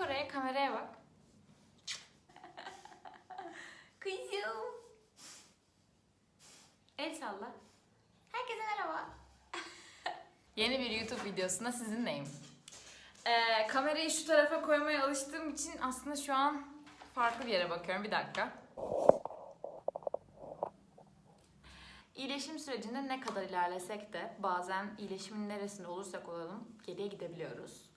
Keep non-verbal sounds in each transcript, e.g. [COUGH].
Bak oraya kameraya bak. [LAUGHS] Kızım. El salla. Herkese merhaba. Yeni bir YouTube videosunda sizinleyim. Ee, kamerayı şu tarafa koymaya alıştığım için aslında şu an farklı bir yere bakıyorum. Bir dakika. İyileşim sürecinde ne kadar ilerlesek de bazen iyileşimin neresinde olursak olalım geriye gidebiliyoruz.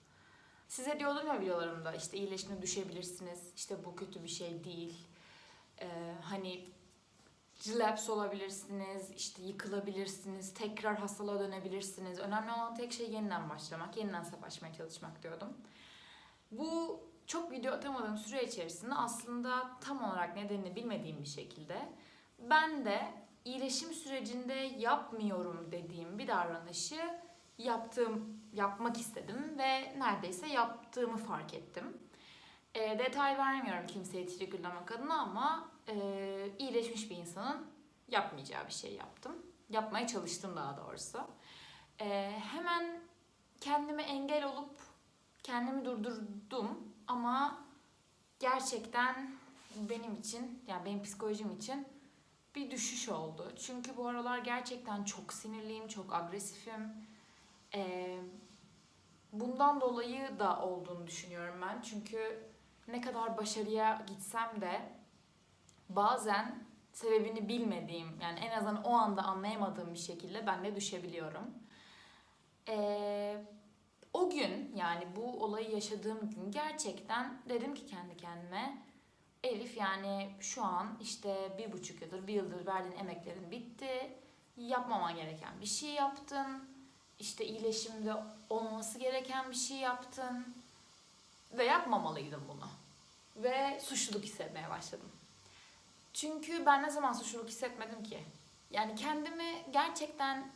Size diyordum ya videolarımda işte iyileşimde düşebilirsiniz, işte bu kötü bir şey değil. Ee, hani relapse olabilirsiniz, işte yıkılabilirsiniz, tekrar hastalığa dönebilirsiniz. Önemli olan tek şey yeniden başlamak, yeniden savaşmaya çalışmak diyordum. Bu çok video atamadığım süre içerisinde aslında tam olarak nedenini bilmediğim bir şekilde ben de iyileşim sürecinde yapmıyorum dediğim bir davranışı yaptığım, yapmak istedim ve neredeyse yaptığımı fark ettim. E, detay vermiyorum kimseye triggerlamak adına ama e, iyileşmiş bir insanın yapmayacağı bir şey yaptım. Yapmaya çalıştım daha doğrusu. E, hemen kendime engel olup kendimi durdurdum ama gerçekten benim için yani benim psikolojim için bir düşüş oldu. Çünkü bu aralar gerçekten çok sinirliyim, çok agresifim. Ee, bundan dolayı da olduğunu düşünüyorum ben. Çünkü ne kadar başarıya gitsem de bazen sebebini bilmediğim yani en azından o anda anlayamadığım bir şekilde ben de düşebiliyorum. Ee, o gün yani bu olayı yaşadığım gün gerçekten dedim ki kendi kendime Elif yani şu an işte bir buçuk yıldır, bir yıldır verdiğin emeklerin bitti. Yapmaman gereken bir şey yaptın. İşte iyileşimde olması gereken bir şey yaptın. Ve yapmamalıydın bunu. Ve suçluluk hissetmeye başladım. Çünkü ben ne zaman suçluluk hissetmedim ki? Yani kendimi gerçekten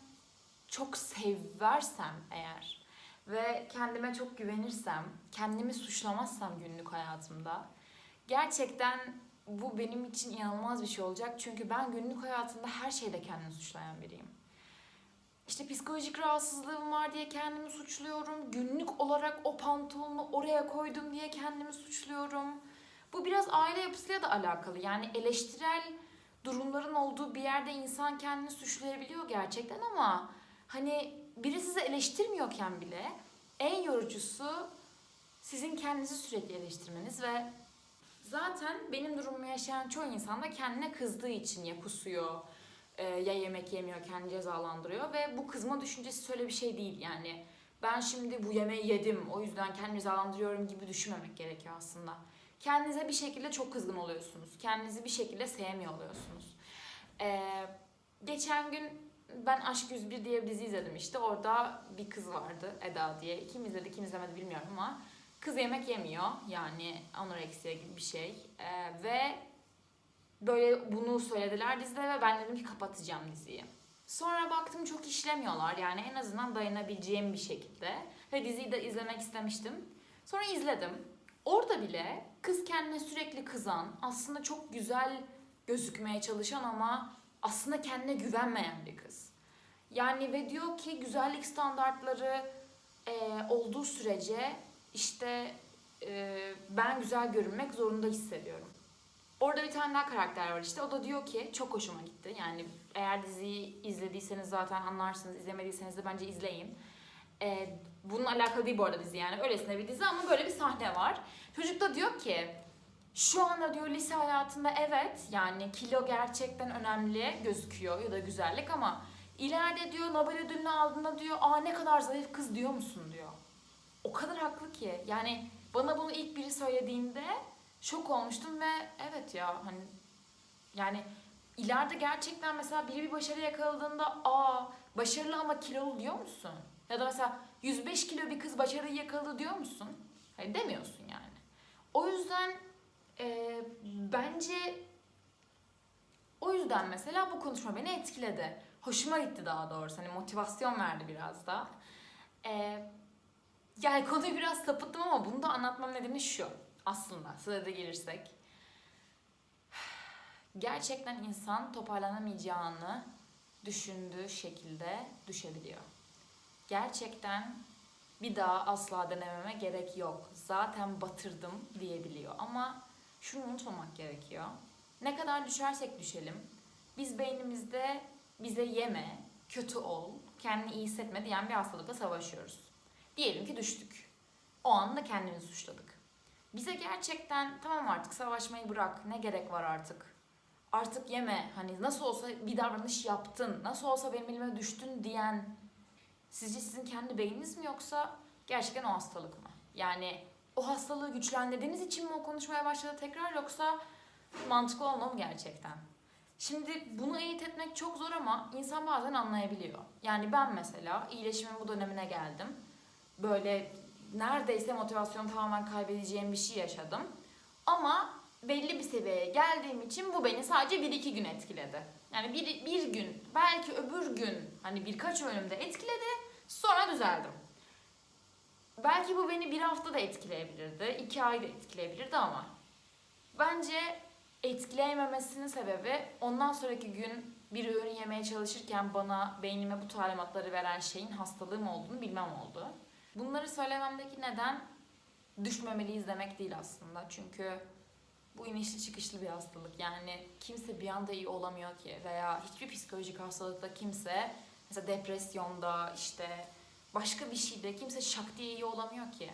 çok seversem eğer ve kendime çok güvenirsem, kendimi suçlamazsam günlük hayatımda gerçekten bu benim için inanılmaz bir şey olacak. Çünkü ben günlük hayatımda her şeyde kendimi suçlayan biriyim. İşte psikolojik rahatsızlığım var diye kendimi suçluyorum. Günlük olarak o pantolonu oraya koydum diye kendimi suçluyorum. Bu biraz aile yapısıyla da alakalı. Yani eleştirel durumların olduğu bir yerde insan kendini suçlayabiliyor gerçekten ama hani biri sizi eleştirmiyorken bile en yorucusu sizin kendinizi sürekli eleştirmeniz ve Zaten benim durumumu yaşayan çoğu insan da kendine kızdığı için ya kusuyor, e, ya yemek yemiyor, kendini cezalandırıyor ve bu kızma düşüncesi öyle bir şey değil yani. Ben şimdi bu yemeği yedim, o yüzden kendimi cezalandırıyorum gibi düşünmemek gerekiyor aslında. Kendinize bir şekilde çok kızgın oluyorsunuz. Kendinizi bir şekilde sevmiyor oluyorsunuz. Ee, geçen gün ben Aşk 101 diye bir dizi izledim işte. Orada bir kız vardı Eda diye. Kim izledi kim izlemedi bilmiyorum ama Kız yemek yemiyor yani anoreksiya gibi bir şey Ee, ve böyle bunu söylediler dizide ve ben dedim ki kapatacağım diziyi. Sonra baktım çok işlemiyorlar yani en azından dayanabileceğim bir şekilde ve diziyi de izlemek istemiştim. Sonra izledim. Orada bile kız kendine sürekli kızan, aslında çok güzel gözükmeye çalışan ama aslında kendine güvenmeyen bir kız. Yani ve diyor ki güzellik standartları e, olduğu sürece işte e, ben güzel görünmek zorunda hissediyorum. Orada bir tane daha karakter var işte. O da diyor ki çok hoşuma gitti. Yani eğer diziyi izlediyseniz zaten anlarsınız. izlemediyseniz de bence izleyin. E, bununla alakalı değil bu arada dizi yani. Öylesine bir dizi ama böyle bir sahne var. Çocuk da diyor ki şu anda diyor lise hayatında evet yani kilo gerçekten önemli gözüküyor ya da güzellik ama ileride diyor Nobel ödülünü aldığında diyor aa ne kadar zayıf kız diyor musun diyor o kadar haklı ki. Yani bana bunu ilk biri söylediğinde şok olmuştum ve evet ya hani yani ileride gerçekten mesela biri bir başarı yakaladığında aa başarılı ama kilolu diyor musun? Ya da mesela 105 kilo bir kız başarıyı yakaladı diyor musun? Hayır demiyorsun yani. O yüzden e, bence o yüzden mesela bu konuşma beni etkiledi. Hoşuma gitti daha doğrusu. Hani motivasyon verdi biraz da. E, yani konuyu biraz sapıttım ama bunu da anlatmam nedeni şu. Aslında size gelirsek. Gerçekten insan toparlanamayacağını düşündüğü şekilde düşebiliyor. Gerçekten bir daha asla denememe gerek yok. Zaten batırdım diyebiliyor. Ama şunu unutmamak gerekiyor. Ne kadar düşersek düşelim. Biz beynimizde bize yeme, kötü ol, kendini iyi hissetme diyen bir hastalıkla savaşıyoruz. Diyelim ki düştük. O anda kendimizi suçladık. Bize gerçekten tamam artık savaşmayı bırak, ne gerek var artık? Artık yeme, hani nasıl olsa bir davranış yaptın, nasıl olsa benim elime düştün diyen sizce sizin kendi beyniniz mi yoksa gerçekten o hastalık mı? Yani o hastalığı güçlendirdiğiniz için mi o konuşmaya başladı tekrar yoksa mantıklı olma mı gerçekten? Şimdi bunu eğit etmek çok zor ama insan bazen anlayabiliyor. Yani ben mesela iyileşimin bu dönemine geldim. Böyle neredeyse motivasyonu tamamen kaybedeceğim bir şey yaşadım. Ama belli bir seviyeye geldiğim için bu beni sadece 1-2 gün etkiledi. Yani bir, bir gün, belki öbür gün hani birkaç önümde etkiledi, sonra düzeldim. Belki bu beni bir hafta da etkileyebilirdi, iki ay da etkileyebilirdi ama bence etkileyememesinin sebebi ondan sonraki gün bir öğün yemeye çalışırken bana beynime bu talimatları veren şeyin hastalığım olduğunu bilmem oldu. Bunları söylememdeki neden düşmemeliyiz demek değil aslında. Çünkü bu inişli çıkışlı bir hastalık. Yani kimse bir anda iyi olamıyor ki veya hiçbir psikolojik hastalıkta kimse mesela depresyonda işte başka bir şeyde kimse şak diye iyi olamıyor ki.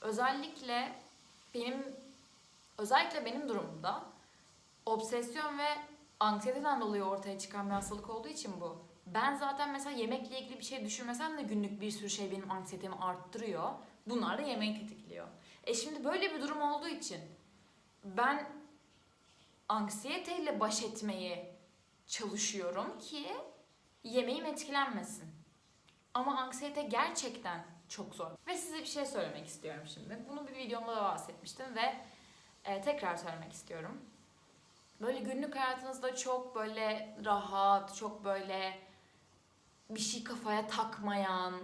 Özellikle benim özellikle benim durumumda obsesyon ve anksiyeteden dolayı ortaya çıkan bir hastalık olduğu için bu. Ben zaten mesela yemekle ilgili bir şey düşünmesem de günlük bir sürü şey benim anksiyetemi arttırıyor. Bunlar da yemeği tetikliyor. E şimdi böyle bir durum olduğu için ben anksiyeteyle baş etmeyi çalışıyorum ki yemeğim etkilenmesin. Ama anksiyete gerçekten çok zor. Ve size bir şey söylemek istiyorum şimdi. Bunu bir videomda da bahsetmiştim ve e, tekrar söylemek istiyorum. Böyle günlük hayatınızda çok böyle rahat, çok böyle bir şey kafaya takmayan,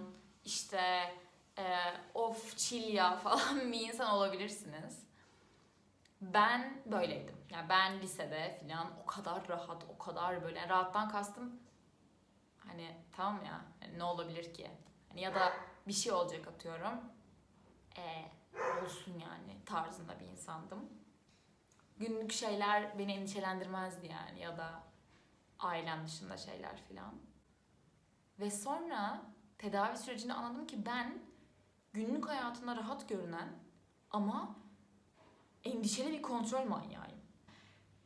işte e, of chill ya [LAUGHS] falan bir insan olabilirsiniz. Ben böyleydim. Yani ben lisede falan o kadar rahat, o kadar böyle yani rahattan kastım hani tamam ya hani ne olabilir ki? Hani ya da bir şey olacak atıyorum. E, olsun yani tarzında bir insandım. Günlük şeyler beni endişelendirmezdi yani ya da ailem dışında şeyler filan. Ve sonra tedavi sürecinde anladım ki ben günlük hayatında rahat görünen ama endişeli bir kontrol manyağıyım.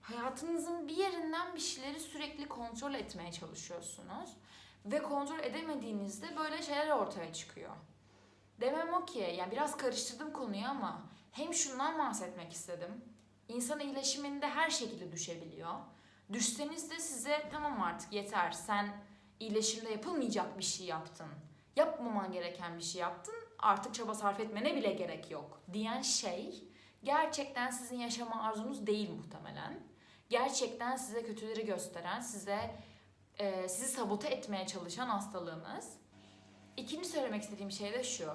Hayatınızın bir yerinden bir şeyleri sürekli kontrol etmeye çalışıyorsunuz. Ve kontrol edemediğinizde böyle şeyler ortaya çıkıyor. Demem o ki, yani biraz karıştırdım konuyu ama hem şundan bahsetmek istedim. İnsan iyileşiminde her şekilde düşebiliyor. Düşseniz de size tamam artık yeter sen iyileşimde yapılmayacak bir şey yaptın. Yapmaman gereken bir şey yaptın. Artık çaba sarf etmene bile gerek yok diyen şey gerçekten sizin yaşama arzunuz değil muhtemelen. Gerçekten size kötüleri gösteren, size e, sizi sabote etmeye çalışan hastalığınız. İkinci söylemek istediğim şey de şu.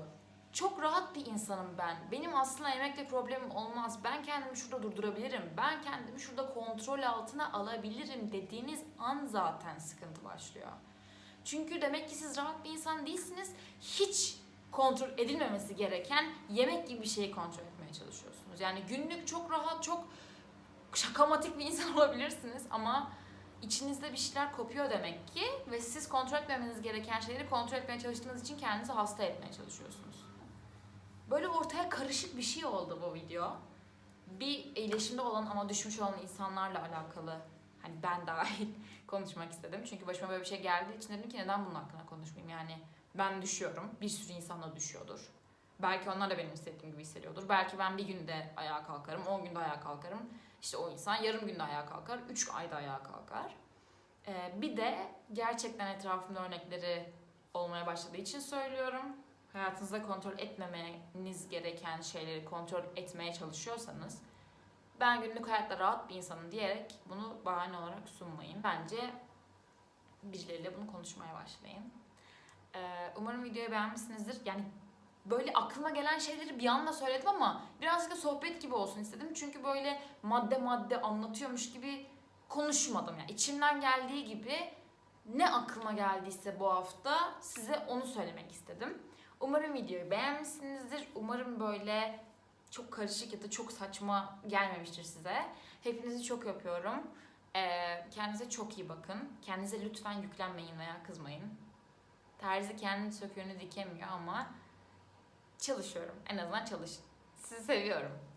Çok rahat bir insanım ben. Benim aslında yemekle problemim olmaz. Ben kendimi şurada durdurabilirim. Ben kendimi şurada kontrol altına alabilirim dediğiniz an zaten sıkıntı başlıyor. Çünkü demek ki siz rahat bir insan değilsiniz. Hiç kontrol edilmemesi gereken yemek gibi bir şeyi kontrol etmeye çalışıyorsunuz. Yani günlük çok rahat, çok şakamatik bir insan [LAUGHS] olabilirsiniz ama içinizde bir şeyler kopuyor demek ki ve siz kontrol etmemeniz gereken şeyleri kontrol etmeye çalıştığınız için kendinizi hasta etmeye çalışıyorsunuz. Böyle ortaya karışık bir şey oldu bu video. Bir iyileşimde olan ama düşmüş olan insanlarla alakalı hani ben dahil [LAUGHS] konuşmak istedim. Çünkü başıma böyle bir şey geldiği için dedim ki neden bunun hakkında konuşmayayım yani. Ben düşüyorum. Bir sürü insan da düşüyordur. Belki onlar da benim hissettiğim gibi hissediyordur. Belki ben bir günde ayağa kalkarım, 10 günde ayağa kalkarım. İşte o insan yarım günde ayağa kalkar, 3 ayda ayağa kalkar. Ee, bir de gerçekten etrafımda örnekleri olmaya başladığı için söylüyorum. Hayatınızda kontrol etmemeniz gereken şeyleri kontrol etmeye çalışıyorsanız ben günlük hayatta rahat bir insanım diyerek bunu bahane olarak sunmayın. Bence birileriyle bunu konuşmaya başlayın. Ee, umarım videoyu beğenmişsinizdir. Yani böyle aklıma gelen şeyleri bir anda söyledim ama birazcık da sohbet gibi olsun istedim. Çünkü böyle madde madde anlatıyormuş gibi konuşmadım. Yani içimden geldiği gibi ne aklıma geldiyse bu hafta size onu söylemek istedim. Umarım videoyu beğenmişsinizdir. Umarım böyle çok karışık ya da çok saçma gelmemiştir size. Hepinizi çok öpüyorum. Ee, kendinize çok iyi bakın. Kendinize lütfen yüklenmeyin veya kızmayın. Terzi kendi söküğünü dikemiyor ama çalışıyorum. En azından çalış. Sizi seviyorum.